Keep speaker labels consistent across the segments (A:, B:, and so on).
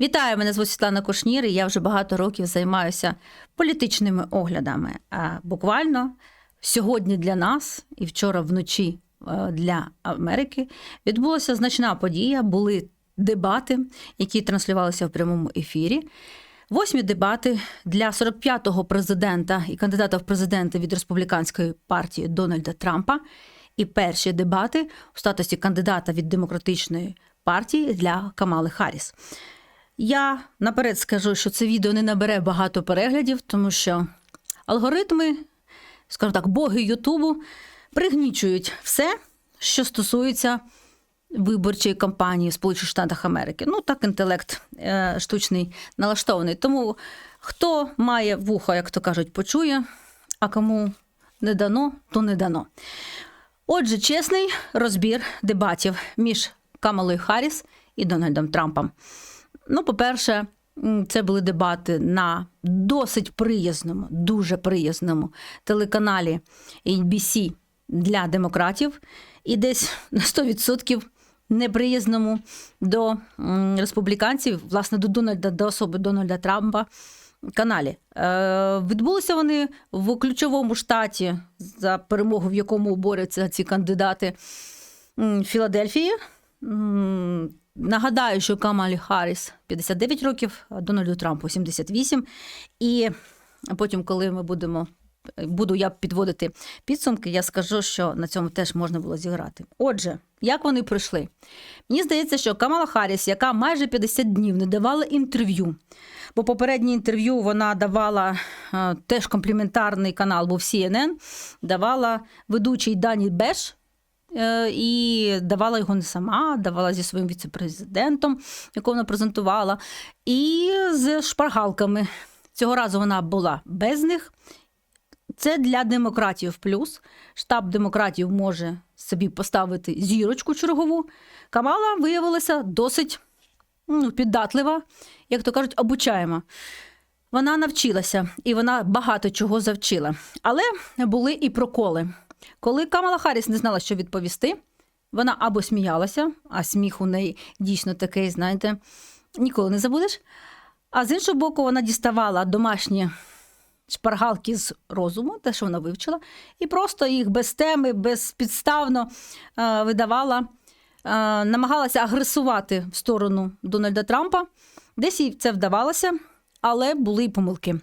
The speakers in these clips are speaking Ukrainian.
A: Вітаю, мене звуть Світлана Кушнір, і я вже багато років займаюся політичними оглядами. А буквально сьогодні для нас і вчора вночі е, для Америки відбулася значна подія. Були дебати, які транслювалися в прямому ефірі. Восьмі дебати для 45-го президента і кандидата в президенти від республіканської партії Дональда Трампа. І перші дебати у статусі кандидата від демократичної партії для Камали Харріс. Я наперед скажу, що це відео не набере багато переглядів, тому що алгоритми, скажімо так, боги Ютубу пригнічують все, що стосується виборчої кампанії в Сполучених Штатах Америки. Ну, так інтелект е, штучний налаштований. Тому хто має вухо, як то кажуть, почує, а кому не дано, то не дано. Отже, чесний розбір дебатів між Камалою Харріс і Дональдом Трампом. Ну, по-перше, це були дебати на досить приязному, дуже приязному телеканалі ABC для демократів, і десь на 100% неприязному до республіканців, власне, до Дональда, до особи Дональда Трампа. Каналі е, відбулися вони в ключовому штаті, за перемогу в якому борються ці кандидати Філадельфії. Нагадаю, що Камалі Харріс 59 років, Дональду Трампу 78. І потім, коли ми будемо. Буду я підводити підсумки, я скажу, що на цьому теж можна було зіграти. Отже, як вони пройшли? Мені здається, що Камала Харріс, яка майже 50 днів не давала інтерв'ю, бо попереднє інтерв'ю вона давала е, теж компліментарний канал, був CNN, давала ведучий Дані Беш. Е, І давала його не сама, давала зі своїм віцепрезидентом, якого вона презентувала, і з шпаргалками. Цього разу вона була без них. Це для демократів плюс. Штаб демократів може собі поставити зірочку чергову. Камала виявилася досить ну, піддатлива, як то кажуть, обучаєма. Вона навчилася і вона багато чого завчила. Але були і проколи. Коли Камала Харріс не знала, що відповісти, вона або сміялася, а сміх у неї дійсно такий, знаєте, ніколи не забудеш. А з іншого боку, вона діставала домашні шпаргалки з розуму, те, що вона вивчила, і просто їх без теми, безпідставно е, видавала, е, намагалася агресувати в сторону Дональда Трампа. Десь їй це вдавалося, але були й помилки.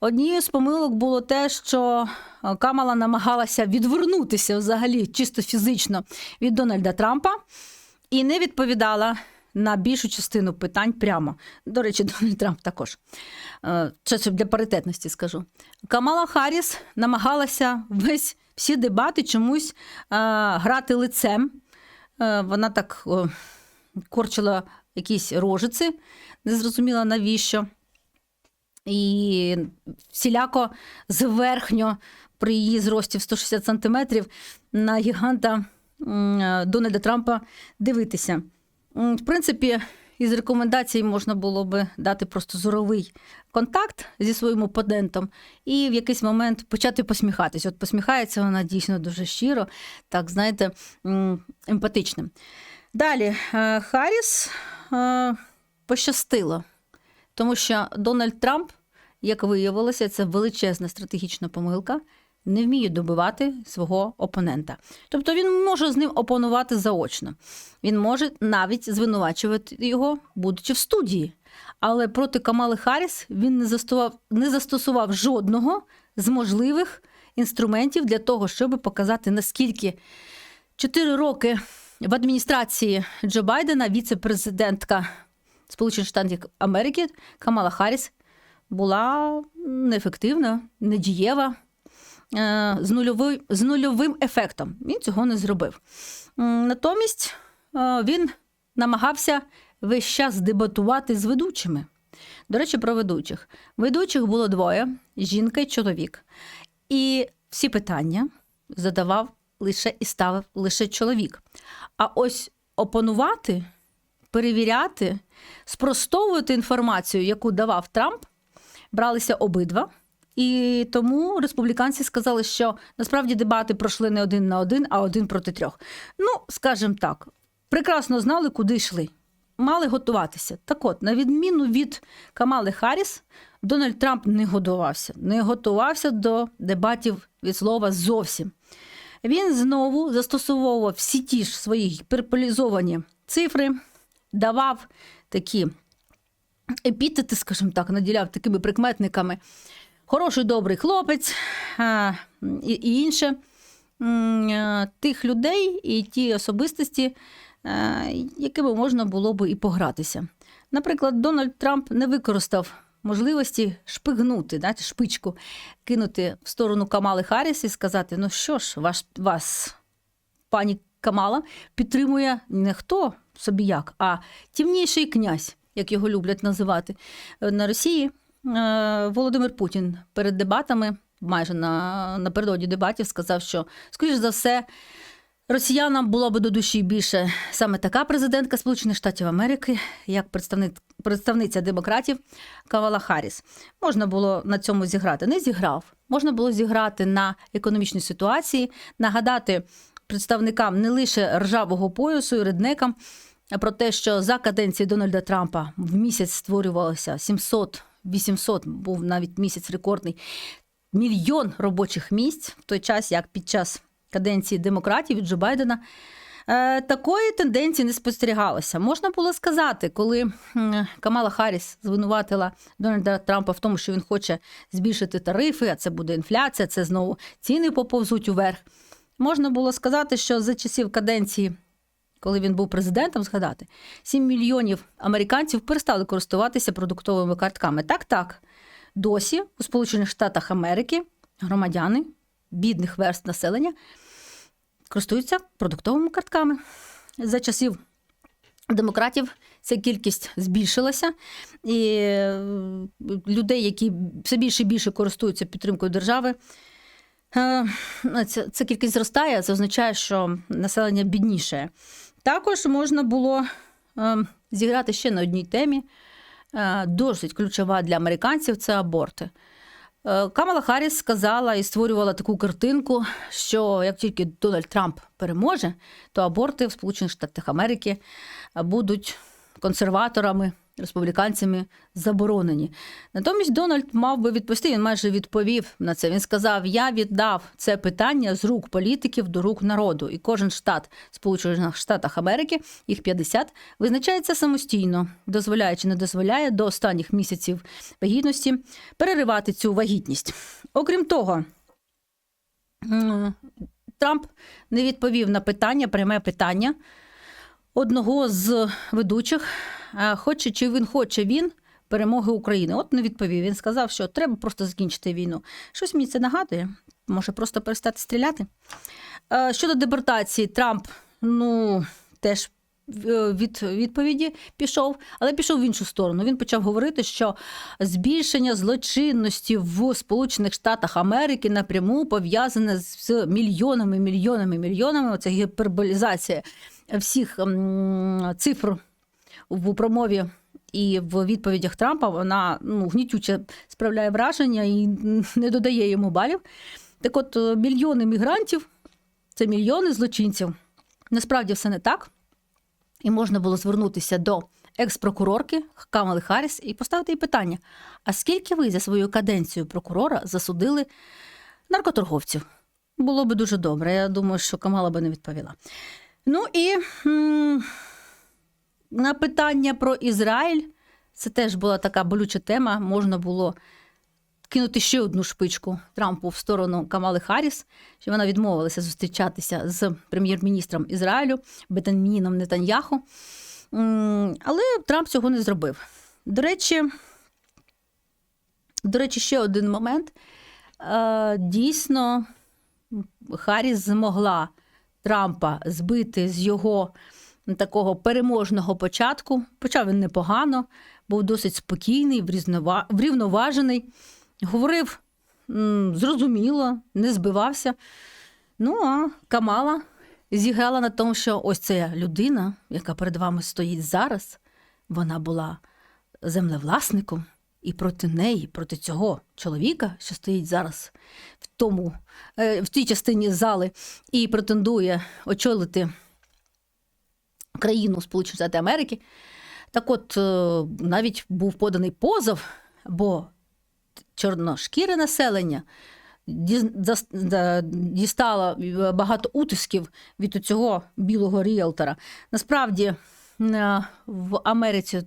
A: Однією з помилок було те, що е, Камала намагалася відвернутися взагалі чисто фізично від Дональда Трампа і не відповідала на більшу частину питань прямо. До речі, Дональд Трамп також. Е, Це для паритетності скажу. Камала Харріс намагалася весь всі дебати чомусь е, грати лицем. Е, Вона так о, корчила якісь рожиці, не зрозуміла навіщо. І всіляко зверхньо при її зрості в 160 сантиметрів на гіганта Дональда Трампа дивитися. В принципі, із рекомендацій можна було би дати просто зоровий контакт зі своїм опонентом і в якийсь момент почати посміхатись. От посміхається вона дійсно дуже щиро, так знаєте, м, емпатично. Далі, е, Харріс е, пощастило, тому що Дональд Трамп, як виявилося, це величезна стратегічна помилка. Не вміє добивати свого опонента. Тобто він може з ним опонувати заочно. Він може навіть звинувачувати його, будучи в студії. Але проти Камали Харріс він не застосував, не застосував жодного з можливих інструментів для того, щоб показати, наскільки чотири роки в адміністрації Джо Байдена віце-президентка Сполучених Штатів Америки Камала Харріс була неефективна, недієва, е, з, нульовий, з нульовим ефектом. Він цього не зробив. Натомість е, він намагався весь час дебатувати з ведучими. До речі, про ведучих. Ведучих було двоє: жінка і чоловік. І всі питання задавав лише і ставив лише чоловік. А ось опонувати, перевіряти, спростовувати інформацію, яку давав Трамп, бралися обидва. І тому республіканці сказали, що насправді дебати пройшли не один на один, а один проти трьох. Ну, скажімо так, прекрасно знали, куди йшли. мали готуватися. Так от, на відміну від Камали Харріс, Дональд Трамп не готувався. Не готувався до дебатів від слова зовсім. Він знову застосовував всі ті ж свої гіперполізовані цифри, давав такі епітети, скажімо так, наділяв такими прикметниками. Хороший добрий хлопець і, інше тих людей і ті особистості, якими можна було би і погратися. Наприклад, Дональд Трамп не використав можливості шпигнути, да, шпичку, кинути в сторону Камали Харріс і сказати: ну що ж, ваш, вас, пані Камала, підтримує не хто собі як, а тімніший князь, як його люблять називати Е, на Росії. е, Володимир Путін перед дебатами, майже на, напередодні дебатів, сказав, що, скоріш за все, росіянам було би до душі більше саме така президентка Сполучених Штатів Америки, як представник, представниця демократів Кавала Харріс. Можна було на цьому зіграти. Не зіграв. Можна було зіграти на економічній ситуації, нагадати представникам не лише ржавого поясу і реднекам про те, що за каденції Дональда Трампа в місяць створювалося 700 800, був навіть місяць рекордний, мільйон робочих місць, в той час, як під час каденції демократів від Джо Байдена. е, Такої тенденції не спостерігалося. Можна було сказати, коли Камала Харріс звинуватила Дональда Трампа в тому, що він хоче збільшити тарифи, а це буде інфляція, це знову ціни поповзуть уверх. Можна було сказати, що за часів каденції, коли він був президентом, згадати, 7 мільйонів американців перестали користуватися продуктовими картками. Так, так. Досі у Сполучених Штатах Америки громадяни бідних верст населення користуються продуктовими картками. За часів демократів ця кількість збільшилася, і е, людей, які все більше і більше користуються підтримкою держави. е, Ця, ця кількість зростає, це означає, що населення бідніше. Також можна було е, зіграти ще на одній темі, е, досить ключова для американців це аборти. Е, Камала Харріс сказала і створювала таку картинку, що як тільки Дональд Трамп переможе, то аборти в Сполучених Штатах Америки будуть консерваторами, республіканцями заборонені. Натомість Дональд мав би відповісти, він майже відповів на це. Він сказав: Я віддав це питання з рук політиків до рук народу, і кожен штат Сполучених Штатах Америки, їх 50, визначається самостійно, дозволяє чи не дозволяє до останніх місяців вагітності переривати цю вагітність. Окрім того, Трамп не відповів на питання, пряме питання одного з ведучих, хоче чи він хоче він перемоги України. От не відповів. Він сказав, що треба просто закінчити війну. Щось мені це нагадує. Може просто перестати стріляти. Е, Щодо депортації, Трамп, ну теж від відповіді пішов, але пішов в іншу сторону. Він почав говорити, що збільшення злочинності в Сполучених Штатах Америки напряму пов'язане з мільйонами, мільйонами, мільйонами. Оце гіперболізація всіх цифр в промові. І в відповідях Трампа вона ну, гнітюче справляє враження і не додає йому балів. Так от, е, мільйони мігрантів це мільйони злочинців. Насправді все не так. І можна було звернутися до екс-прокурорки Камали Харріс і поставити їй питання: а скільки ви за свою каденцію прокурора засудили наркоторговців? Було би дуже добре. Я думаю, що Камала би не відповіла. Ну і на питання про Ізраїль це теж була така болюча тема. Можна було кинути ще одну шпичку Трампу в сторону Камали Харріс, що вона відмовилася зустрічатися з прем'єр-міністром Ізраїлю Бетанміном Нетаньяху. Але Трамп цього не зробив. До речі, до речі, ще один момент. Е, Дійсно, Харріс змогла Трампа збити з його такого переможного початку. Почав він непогано, був досить спокійний, врівноважений, говорив зрозуміло, не збивався. Ну, а Камала зіграла на тому, що ось ця людина, яка перед вами стоїть зараз, вона була землевласником, і проти неї, проти цього чоловіка, що стоїть зараз в тому, е, в тій частині зали, і претендує очолити країну Сполучені Штати Америки, Так от, е, навіть був поданий позов, бо чорношкіре населення дістало е, багато утисків від цього білого ріелтора. Насправді. е, В Америці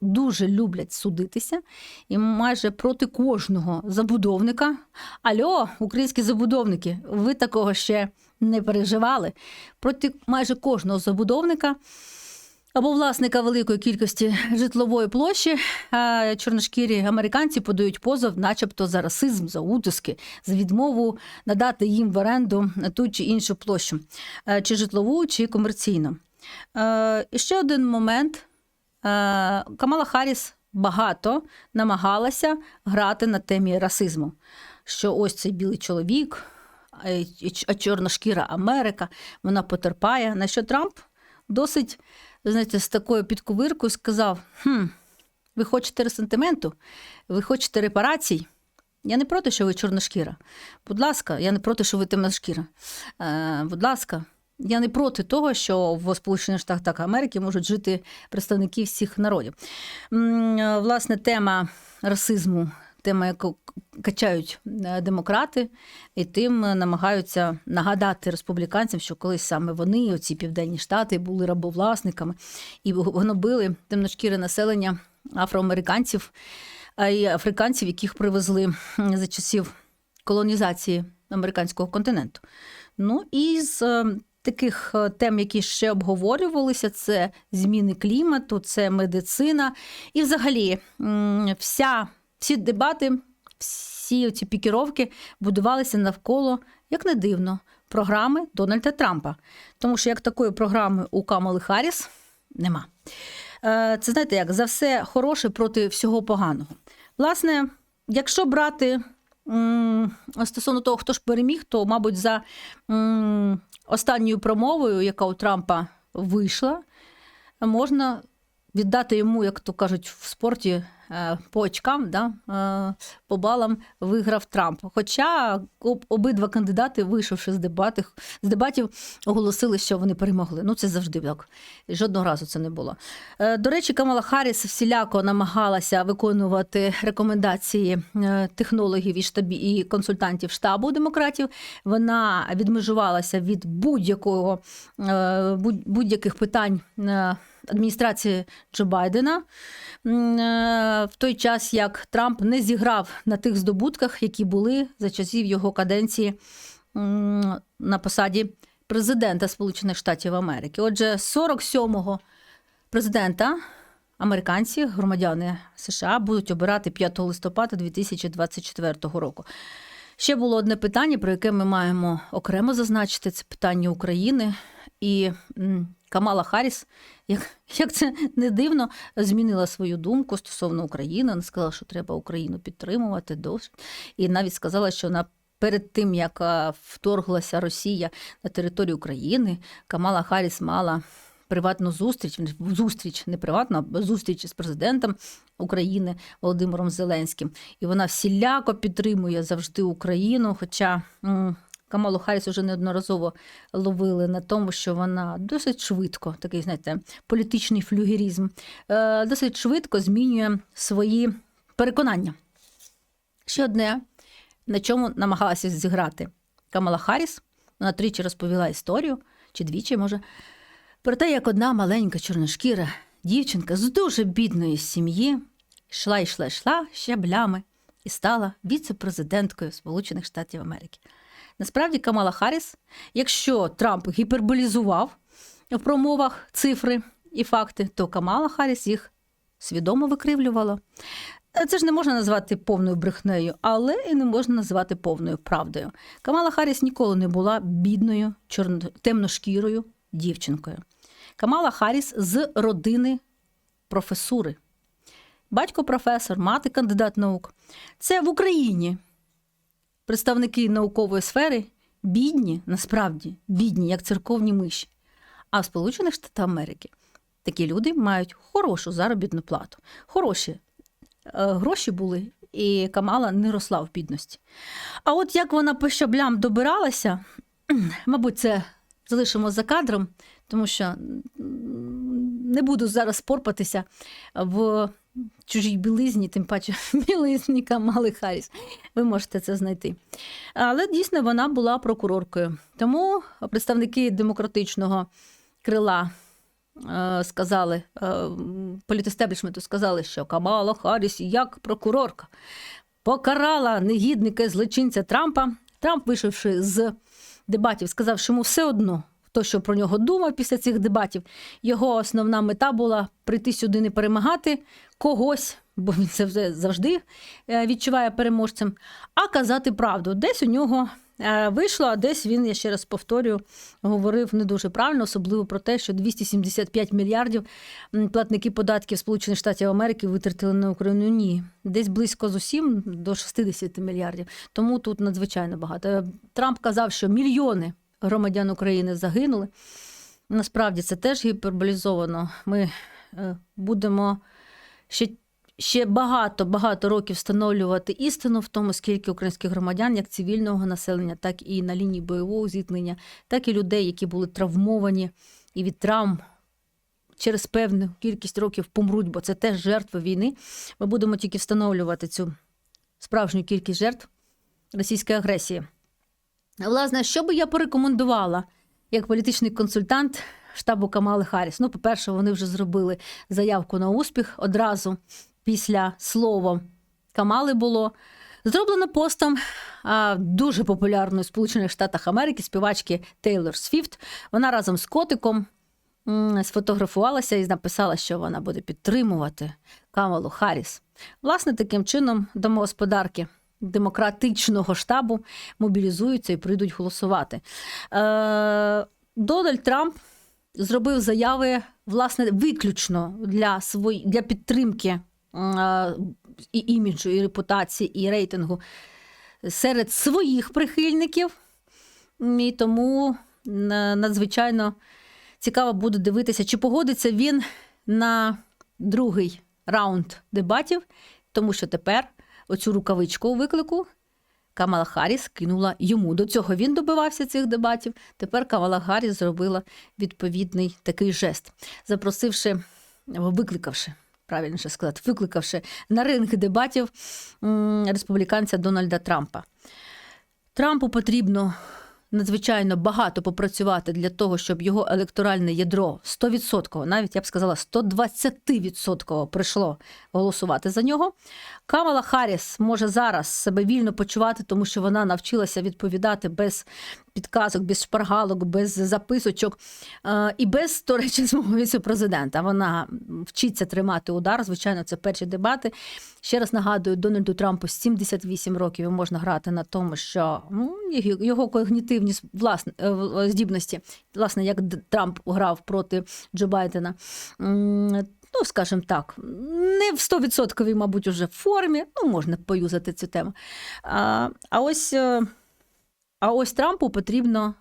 A: дуже люблять судитися, і майже проти кожного забудовника. Альо, українські забудовники, ви такого ще не переживали. Проти майже кожного забудовника або власника великої кількості житлової площі чорношкірі американці подають позов, начебто за расизм, за утиски, за відмову надати їм в оренду ту чи іншу площу, е, чи житлову, чи комерційну. Е, І ще один момент. Е, Камала Харріс багато намагалася грати на темі расизму. Що ось цей білий чоловік, а чорношкіра Америка, вона потерпає. На що Трамп досить, знаєте, з такою підковиркою сказав: хм, ви хочете ресентименту, ви хочете репарацій. Я не проти, що ви чорношкіра. Будь ласка, я не проти, що ви темношкіра. Е, будь ласка, я не проти того, що в Сполучених Штатах Америки можуть жити представники всіх народів. Е, Власне, тема расизму, тема, яку качають е, демократи, і тим е, намагаються нагадати республіканцям, що колись саме вони, оці південні штати, були рабовласниками і гнобили темношкіре населення афроамериканців й африканців, яких привезли за часів колонізації американського континенту. Ну і з е, таких тем, які ще обговорювалися, це зміни клімату, це медицина. І взагалі вся, всі дебати, всі ці пікіровки будувалися навколо, як не дивно, програми Дональда Трампа. Тому що як такої програми у Камали Харріс нема. Е, Це знаєте, як за все хороше проти всього поганого. Власне, якщо брати стосовно того, хто ж переміг, то, мабуть, за останньою промовою, яка у Трампа вийшла, можна віддати йому, як то кажуть, в спорті по очкам, да, е, по балам виграв Трамп. Хоча обидва кандидати, вийшовши з дебатів, з дебатів, оголосили, що вони перемогли. Ну, це завжди так. Жодного разу це не було. Е, До речі, Камала Харріс всіляко намагалася виконувати рекомендації е, технологів і штабі і консультантів штабу демократів. Вона відмежувалася від будь-якого е, будь- будь-яких питань. Адміністрації Джо Байдена е, в той час, як Трамп не зіграв на тих здобутках, які були за часів його каденції на посаді президента Сполучених Штатів Америки. Отже, 47-го президента американці, громадяни США, будуть обирати 5 листопада 2024 року. Ще було одне питання, про яке ми маємо окремо зазначити: це питання України. І Камала Харріс, як, як це не дивно, змінила свою думку стосовно України. Вона сказала, що треба Україну підтримувати досить. І навіть сказала, що на перед тим, як вторглася Росія на територію України, Камала Харріс мала приватну зустріч, зустріч не приватну, а зустріч з президентом України Володимиром Зеленським. І вона всіляко підтримує завжди Україну. Хоча Камалу Харріс уже неодноразово ловили на тому, що вона досить швидко, такий, знаєте, політичний флюгерізм, е, досить швидко змінює свої переконання. Ще одне, на чому намагалася зіграти Камала Харріс, вона тричі розповіла історію, чи двічі, може, про те, як одна маленька чорношкіра дівчинка з дуже бідної сім'ї йшла, йшла, йшла щаблями і стала віце-президенткою Сполучених Штатів Америки. Насправді, Камала Харріс, якщо Трамп гіперболізував в промовах цифри і факти, то Камала Харріс їх свідомо викривлювала. Це ж не можна назвати повною брехнею, але і не можна назвати повною правдою. Камала Харріс ніколи не була бідною, чорно... темношкірою дівчинкою. Камала Харріс з родини професури. Батько професор, мати кандидат наук. Це в Україні представники наукової сфери бідні, насправді бідні, як церковні миші. А в Сполучених Штатах Америки такі люди мають хорошу заробітну плату. Хороші е, гроші були, і Камала не росла в бідності. А от як вона по щаблям добиралася, мабуть, це залишимо за кадром, тому що не буду зараз порпатися в чужій білизні, тим паче білизні Камали Харріс. Ви можете це знайти. Але дійсно вона була прокуроркою. Тому представники демократичного крила е, сказали, е, політестеблішменту сказали, що Камала Харріс як прокурорка покарала негідника злочинця Трампа. Трамп, вийшовши з дебатів, сказав, що йому все одно. Хто що про нього думав після цих дебатів, його основна мета була прийти сюди не перемагати когось, бо він це вже завжди е, відчуває переможцем, а казати правду. Десь у нього е, вийшло, а десь він, я ще раз повторюю, говорив не дуже правильно, особливо про те, що 275 мільярдів платники податків Сполучених Штатів Америки витратили на Україну. Ні, десь близько з усім до 60 мільярдів. Тому тут надзвичайно багато. Трамп казав, що мільйони громадян України загинули. Насправді це теж гіперболізовано. Ми е, будемо ще, ще багато багато років встановлювати істину в тому, скільки українських громадян, як цивільного населення, так і на лінії бойового зіткнення, так і людей, які були травмовані і від травм. Через певну кількість років помруть, бо це теж жертви війни. Ми будемо тільки встановлювати цю справжню кількість жертв російської агресії. Власне, що би я порекомендувала як політичний консультант штабу Камали Харріс? Ну, по-перше, вони вже зробили заявку на успіх одразу після слова Камали було. Зроблено постом а, дуже популярної Сполучених Штатах Америки співачки Тейлор Свіфт. Вона разом з котиком сфотографувалася і написала, що вона буде підтримувати Камалу Харріс. Власне, таким чином домогосподарки демократичного штабу мобілізуються і прийдуть голосувати. Е, Дональд Трамп зробив заяви власне виключно для свої, для підтримки е, і іміджу, і репутації, і рейтингу серед своїх прихильників. І тому е, надзвичайно цікаво буде дивитися, чи погодиться він на другий раунд дебатів, тому що тепер оцю рукавичку у виклику Камала Харріс кинула йому. До цього він добивався цих дебатів. Тепер Камала Харріс зробила відповідний такий жест, запросивши, або викликавши. Правильніше сказати, викликавши на ринг дебатів республіканця Дональда Трампа. Трампу потрібно надзвичайно багато попрацювати для того, щоб його електоральне ядро 100%, навіть я б сказала, 120% прийшло голосувати за нього. Камала Харріс може зараз себе вільно почувати, тому що вона навчилася відповідати без підказок, без шпаргалок, без записочок е, і без, до речі, віце-президента. Вона вчиться тримати удар. Звичайно, це перші дебати. Ще раз нагадую, Дональду Трампу 78 років можна грати на тому, що ну, його когнітивні власне, е, здібності, власне, як Трамп грав проти Джо Байдена. Ну, скажімо так, не в 100%, мабуть, уже в формі. Ну, можна поюзати цю тему. А, а ось. А ось Трампу потрібно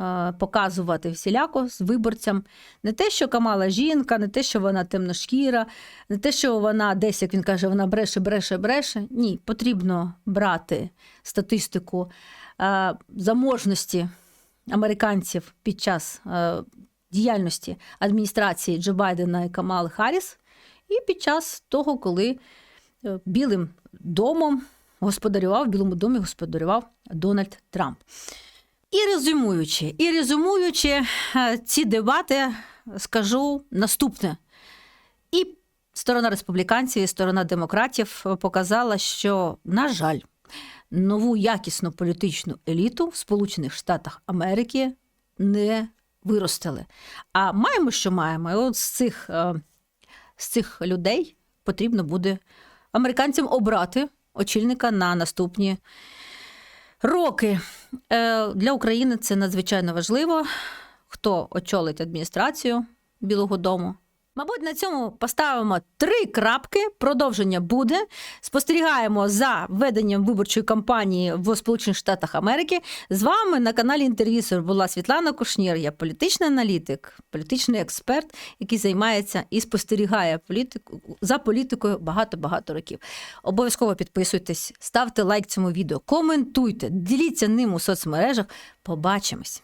A: е, показувати всіляко з виборцям не те, що Камала жінка, не те, що вона темношкіра, не те, що вона десь, як він каже, вона бреше, бреше, бреше. Ні, потрібно брати статистику е, заможності американців під час е, діяльності адміністрації Джо Байдена і Камали Харріс, і під час того, коли Білим домом господарював, в Білому домі господарював Дональд Трамп. І резюмуючи, і резюмуючи е, ці дебати, скажу наступне. І сторона республіканців, і сторона демократів показала, що, на жаль, нову якісну політичну еліту в Сполучених Штатах Америки не виростили. А маємо, що маємо. І от з цих, е, з цих людей потрібно буде американцям обрати очільника на наступні роки. Е, Для України це надзвичайно важливо. Хто очолить адміністрацію Білого Дому? Мабуть, на цьому поставимо три крапки. Продовження буде. Спостерігаємо за веденням виборчої кампанії в Сполучених Штатах Америки. З вами на каналі Інтервізор була Світлана Кушнір. Я політичний аналітик, політичний експерт, який займається і спостерігає політику за політикою багато-багато років. Обов'язково підписуйтесь, ставте лайк цьому відео, коментуйте, діліться ним у соцмережах. Побачимось.